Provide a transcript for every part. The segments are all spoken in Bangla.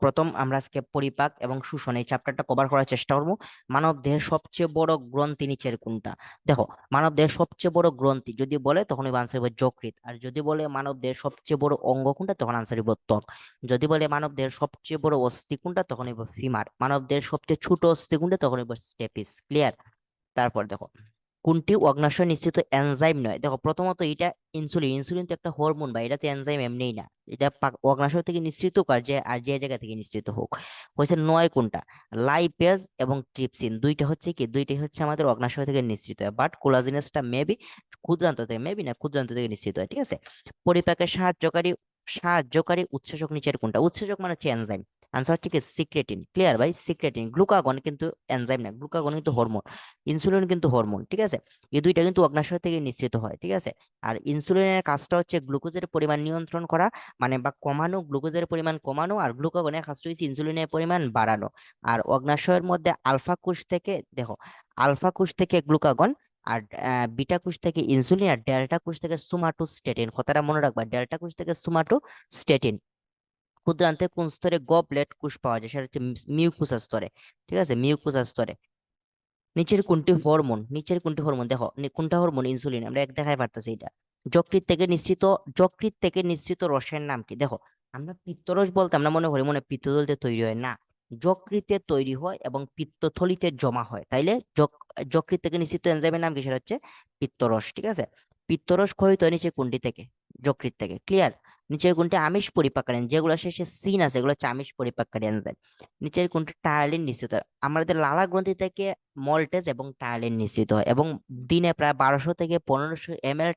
প্রথম আমরা আজকে পরিপাক এবং শোষণ এই চ্যাপ্টারটা কভার করার চেষ্টা করব। মানব দেহের সবচেয়ে বড় গ্রন্থি নিচের কোনটা? দেখো, মানব দেহের সবচেয়ে বড় গ্রন্থি যদি বলে তখন আনসার হবে যকৃৎ। আর যদি বলে মানব দেহের সবচেয়ে বড় অঙ্গ কোনটা তখন আনসার হবে ত্বক। যদি বলে মানব দেহের সবচেয়ে বড় অস্থি কোনটা তখন হবে ফিমার মানব দেহের সবচেয়ে ছোট অস্থি কোনটা তখন হবে স্টেপিস ক্লিয়ার তারপর দেখো কোনটি অগ্নাশয় নিশ্চিত এনজাইম নয়? দেখো, প্রথমত এটা ইনসুলিন ইনসুলিন তো একটা হরমোন বা এটাতে এনজাইম এমনিই না। এটা অগ্নাশয় থেকে নিঃসৃত কার যে, আর যে জায়গা থেকে নিঃসৃত হোক। হয়েছে নয় কোনটা? লাইপেজ এবং ট্রিপসিন দুইটা হচ্ছে কি? দুইটাই হচ্ছে আমাদের অগ্নাশয় থেকে নিঃসৃত হয় বাট কোলাজিনাসটা মেবি ক্ষুদ্রান্ত থেকে মেবি না, ক্ষুদ্রান্ত থেকে নিঃসৃত হয়, ঠিক আছে? পরিপাকের সাহায্যকারী সাহায্যকারী উৎসেচক নিচের কোনটা? উৎসেচক মানে হচ্ছে এনজাইম আনসার হচ্ছে কি সিক্রেটিন ক্লিয়ার ভাই সিক্রেটিন গ্লুকাগন কিন্তু এনজাইম না গ্লুকাগন কিন্তু হরমোন ইনসুলিন কিন্তু হরমোন ঠিক আছে? এই দুইটা কিন্তু অগ্নাশয় থেকে নিঃসৃত হয়, ঠিক আছে? আর ইনসুলিনের কাজটা হচ্ছে গ্লুকোজের পরিমাণ নিয়ন্ত্রণ করা মানে বা কমানো গ্লুকোজের পরিমাণ কমানো আর গ্লুকাগনের কাজটা হচ্ছে ইনসুলিনের পরিমাণ বাড়ানো। আর অগ্নাশয়ের মধ্যে আলফা কোষ থেকে, দেখো আলফা কোষ থেকে গ্লুকাগন আর বিটা কোষ থেকে ইনসুলিন আর ডেল্টা কোষ থেকে সোমাটোস্টেটিন কথাটা মনে রাখবা ডেল্টা কোষ থেকে সোমাটোস্টেটিন ক্ষুদ্রান্তে কোন স্তরে গবলেট কোষ পাওয়া যায়? সেটা হচ্ছে মিউকুসাস স্তরে, ঠিক আছে? মিউকুসাস স্তরে। নিচের কোনটি হরমোন নিচের কোনটি হরমোন দেখো কোনটা হরমোন ইনসুলিন আমরা এক দেখায় পারতেছি এটা যকৃৎ থেকে নিশ্চিত যকৃৎ থেকে নিশ্চিত রসের নাম কি? দেখো, আমরা পিত্তরস বলতে আমরা মনে করি, মনে পিত্তথলিতে তৈরি হয়। না, যকৃতে তৈরি হয় এবং পিত্তথলিতে জমা হয়। তাইলে যক- যকৃৎ থেকে নিশ্চিত এনজাইমের নাম কি? সেটা হচ্ছে পিত্তরস, ঠিক আছে? পিত্তরস ক্ষরিত নিচে কোনটি থেকে? যকৃত থেকে ক্লিয়ার নিচের কোনটি আমিষ পরিপাকারী যেগুলো শেষে সিন আছে, এগুলো হচ্ছে আমিষ পরিপাকারী এনজাইম নিচের কোনটি টায়ালিন নিশ্চিত। হয় আমাদের লালা গ্রন্থি থেকে মল্টেজ এবং টায়ালিন নিশ্চিত হয় এবং দিনে প্রায় বারোশো থেকে পনেরোশো এম এল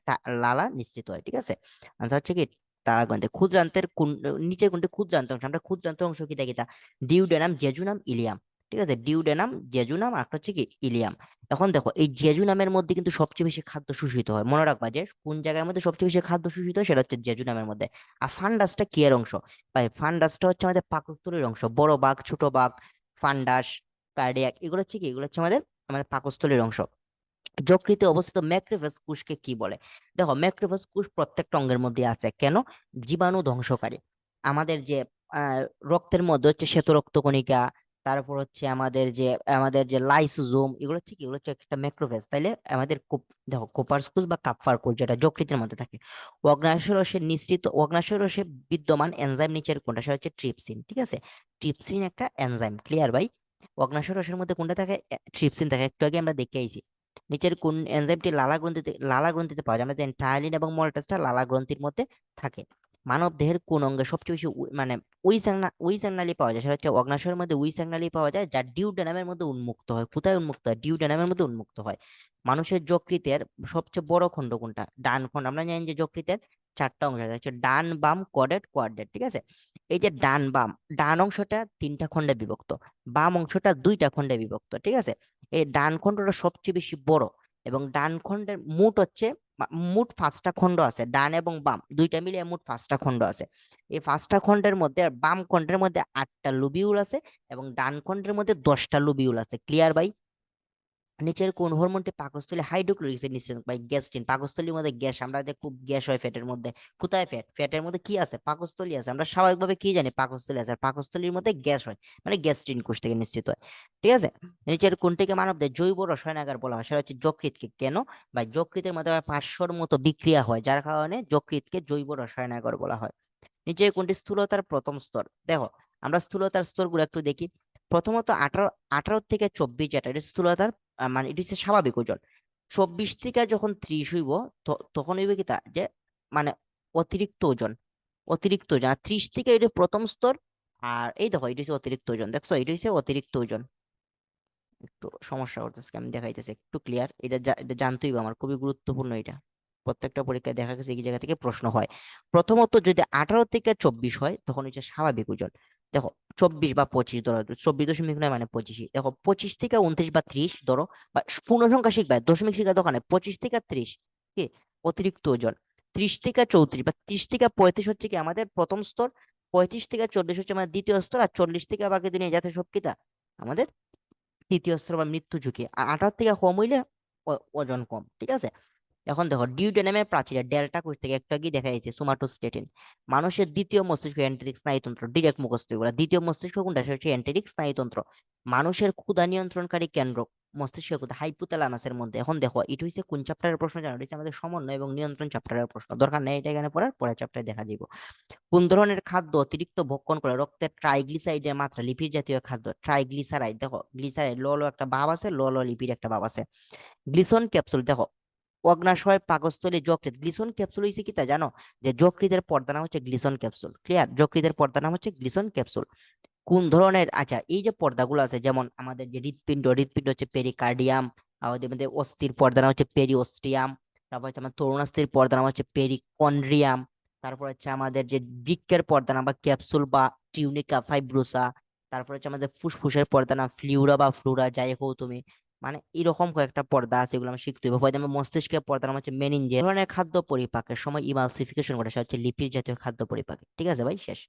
লালা নিশ্চিত হয়, ঠিক আছে? আনসার হচ্ছে কি? তারা গ্রন্থে। ক্ষুদ্রান্তের কোন, নিচের কোনটি ক্ষুদ্রান্ত অংশ? আমরা ক্ষুদ্রান্ত অংশ কি দেখি তা? Duodenum, jejunum, ileum. ঠিক আছে? ডিউডেনাম জেজুনাম আর একটা হচ্ছে কি ইলিয়াম এখন দেখো, এই জেজুনামের মধ্যে কিন্তু সবচেয়ে বেশি খাদ্য শোষিত হয়। মনে রাখবা যে কোন জায়গার মধ্যে সবচেয়ে বেশি খাদ্য শোষিত হয়? সেটা হচ্ছে জেজুনামের মধ্যে। আর ফান্ডাসটা কি এর অংশ? ভাই ফান্ডাসটা হচ্ছে আমাদের পাকস্থলীর অংশ। বড় বাঘ, ছোট বাঘ ফান্ডাস কার্ডিয়াক এগুলো হচ্ছে কি? এগুলো হচ্ছে আমাদের আমাদের পাকস্থলীর অংশ। যকৃতে অবস্থিত ম্যাক্রোফেজ কোষকে কি বলে? দেখো ম্যাক্রোফেজ কোষ প্রত্যেকটা অঙ্গের মধ্যে আছে। কেন? জীবাণু ধ্বংসকারী। আমাদের যে রক্তের মধ্যে হচ্ছে শ্বেত রক্তকণিকা তারপর হচ্ছে আমাদের যে আমাদের যে লাইসোজোম এগুলো হচ্ছে কি? এগুলো হচ্ছে একটা ম্যাক্রোফেজ তাইলে আমাদের দেখো কোপার্স কোষ বা কাপফার কোষ যেটা যকৃতের মধ্যে থাকে, অগ্নাশয় রসের নিঃসৃত, অগ্নাশয় রসে বিদ্যমান এনজাইম নিচের কোনটা? সেটা হচ্ছে ট্রিপসিন ঠিক আছে? ট্রিপসিন একটা এনজাইম ক্লিয়ার ভাই অগ্নাশয় রসের মধ্যে কোনটা থাকে? ট্রিপসিন থাকে। একটু আগে আমরা দেখে আইছি, নিচের কোন এনজাইমটি লালা গ্রন্থিতে লালা গ্রন্থিতে পাওয়া যায়। আমরা জানি টায়ালিন এবং মল্টাসটা লালা গ্রন্থির মধ্যে থাকে। মানব দেহের কোন অঙ্গে সবচেয়ে বেশি মানে ওই সাংনা ওই সাংনালি পাওয়া যায়। সেটা হচ্ছে অগ্নাশয়ের মধ্যে ওই সাংনালি পাওয়া যায় যা ডিউডেনামের মধ্যে উন্মুক্ত হয়। কোথায় উন্মুক্ত হয়? ডিউডেনামের মধ্যে উন্মুক্ত হয়। মানুষের যকৃতের সবচেয়ে বড় খণ্ড কোনটা? ডান খণ্ড। আমরা জানি যে যকৃতের চারটা অংশ আছে। ডান বাম কোয়াড্রেট কোয়াড্রেট ঠিক আছে? এই যে ডান বাম, ডান অংশটা তিনটা খণ্ডে বিভক্ত, বাম অংশটা দুইটা খণ্ডে বিভক্ত, ঠিক আছে? এই ডান খণ্ডটা সবচেয়ে বেশি বড় এবং ডান খণ্ডের মোট হচ্ছে মোট পাঁচটা খণ্ড আছে, ডান এবং বাম, দুইটা মিলিয়ে মোট পাঁচটা খণ্ড আছে। এই পাঁচটা খণ্ডের মধ্যে বাম খণ্ডের মধ্যে আটটা লুবিউল আছে এবং ডান খণ্ডের মধ্যে দশটা লুবিউল আছে। ক্লিয়ার ভাই? নিচের কোন হরমোনটি পাকস্থলী হাইড্রোক্লোরিক অ্যাসিড নিঃসরণ বাই গ্যাস্ট্রিন পাকস্থলীর মধ্যে গ্যাস, আমরা খুব গ্যাস হয় ফ্যাটের মধ্যে। কোথায় ফ্যাট ফ্যাটের মধ্যে কি আছে? পাকস্থলী আছে। আমরা স্বাভাবিকভাবে কি জানি? পাকস্থলী আছে। আর পাকস্থলীর মধ্যে গ্যাস হয় মানে গ্যাস্ট্রিন কোষ থেকে নিশ্চিত হয়। ঠিক আছে? নিচের কোনটিকে মানবদের জৈব রসায়নাগার বলা হয়, সেটা হচ্ছে যকৃতকে কেন? বা যকৃতের মধ্যে পাঁচশোর মতো বিক্রিয়া হয়, যার কারণে যকৃতকে জৈব রসায়নাগার বলা হয়। নিচে কোনটি স্থূলতার প্রথম স্তর? দেখো, আমরা স্থূলতার স্তরগুলো একটু দেখি। প্রথমত আঠারো আঠারো থেকে চব্বিশ যেটা, এটা স্থূলতার মানে এটি হচ্ছে স্বাভাবিক ওজন। চব্বিশ থেকে যখন ত্রিশ হইব তখন হইবে কি তা, যে মানে অতিরিক্ত ওজন অতিরিক্ত ওজন। আর ত্রিশ থেকে এটা প্রথম স্তর, আর এই দেখো এটা হচ্ছে অতিরিক্ত ওজন, দেখছ? এটা হচ্ছে অতিরিক্ত ওজন। একটু সমস্যা করতেছে, আমি দেখাইতেছি, একটু ক্লিয়ার এটা এটা জানতেই আমার, খুবই গুরুত্বপূর্ণ এটা। প্রত্যেকটা পরীক্ষায় দেখা গেছে এই জায়গা থেকে প্রশ্ন হয়। প্রথমত যদি আঠারো থেকে চব্বিশ হয়, তখন হচ্ছে স্বাভাবিক ওজন। দেখো চব্বিশ বা পঁচিশ ধরো, চব্বিশ দশমিক নয় মানে পঁচিশই দেখো পঁচিশ থেকে উনত্রিশ বা ত্রিশ ধরো, বা পূর্ণ সংখ্যা শিখবে, দশমিক শিখা দোকানে পঁচিশ থেকে ত্রিশ, কি? অতিরিক্ত ওজন। ত্রিশ থেকে চৌত্রিশ বা ত্রিশ থেকে পঁয়ত্রিশ হচ্ছে কি আমাদের প্রথম স্তর, পঁয়ত্রিশ থেকে চল্লিশ হচ্ছে আমাদের দ্বিতীয় স্তর, আর চল্লিশ থেকে বাকি দুনিয়া যাতে সব কিতা আমাদের তৃতীয় স্তর বা মৃত্যু ঝুঁকি। আর আঠারো থেকে কম হইলে ওজন কম, ঠিক আছে? এখন দেখো ডিউডেনামের প্রাচীরে ডেল্টা কোষ থেকে একটু আগে দেখা যাচ্ছে? সোমাটোস্টেটিন। মানুষের দ্বিতীয় মস্তিষ্ক এন্টেরিক স্নায়ুতন্ত্র, ডিরেক্ট মুখস্থ এগুলো। দ্বিতীয় মস্তিষ্ক কোনটা? সেটা হচ্ছে এন্টেরিক স্নায়ুতন্ত্র। মানুষের ক্ষুধা নিয়ন্ত্রণকারী কেন্দ্র মস্তিষ্ক কোথায়? হাইপোথ্যালামাসের মধ্যে। এখন দেখো এটা হচ্ছে কোন চ্যাপ্টারের প্রশ্ন? জানো এটা আমাদের সমন্বয় এবং নিয়ন্ত্রণ চ্যাপ্টারের প্রশ্ন। দরকার নেই এটা এখানে পড়ার, পরের চ্যাপ্টারে দেখা যাব কোন ধরনের খাদ্য অতিরিক্ত ভক্ষণ করে? রক্তের ট্রাইগ্লিসাইডের মাত্রা লিপিড জাতীয় খাদ্য ট্রাইগ্লিসারাইড দেখো গ্লিসারাইড ল ল একটা ভাব আছে, ল ল লিপিড একটা ভাব আছে। গ্লিসন ক্যাপসুল দেখো অগ্নাশয় পাকস্থলী যকৃত গ্লিসন ক্যাপসুল হইছে কি তা জানো? যে যকৃতের পর্দা নাম হচ্ছে গ্লিসন ক্যাপসুল। ক্লিয়ার যকৃতের পর্দা নাম হচ্ছে গ্লিসন ক্যাপসুল। কোন ধরনের? আচ্ছা এই যে পর্দাগুলো আছে, যেমন আমাদের যে হৃৎপিণ্ড হৃৎপিণ্ড হচ্ছে পেরিকার্ডিয়াম আমাদের মধ্যে অস্থির পর্দা নাম হচ্ছে পেরিওস্টিয়াম তারপর হচ্ছে আমার তরুণাস্থির পর্দা নাম হচ্ছে পেরিকন্ড্রিয়াম তারপর হচ্ছে আমাদের যে বৃক্কের পর্দা নাম বা ক্যাপসুল বা টিউনিকা ফাইব্রোসা তারপর হচ্ছে আমাদের ফুসফুসের পর্দা নাম ফ্লিউরা বা ফ্লুরা যাই হোক তুমি। মানে এরকম কয়েকটা পর্দা আছে এগুলো আমরা শিখতে হবে যেমন মস্তিষ্কের পর্দা নাম হচ্ছে মেনিনজে ধরনের খাদ্য পরিপাকের সময় ইমালসিফিকেশন ঘটে, সেটা হচ্ছে লিপিড জাতীয় খাদ্য পরিপাকে। ঠিক আছে ভাই? শেষ।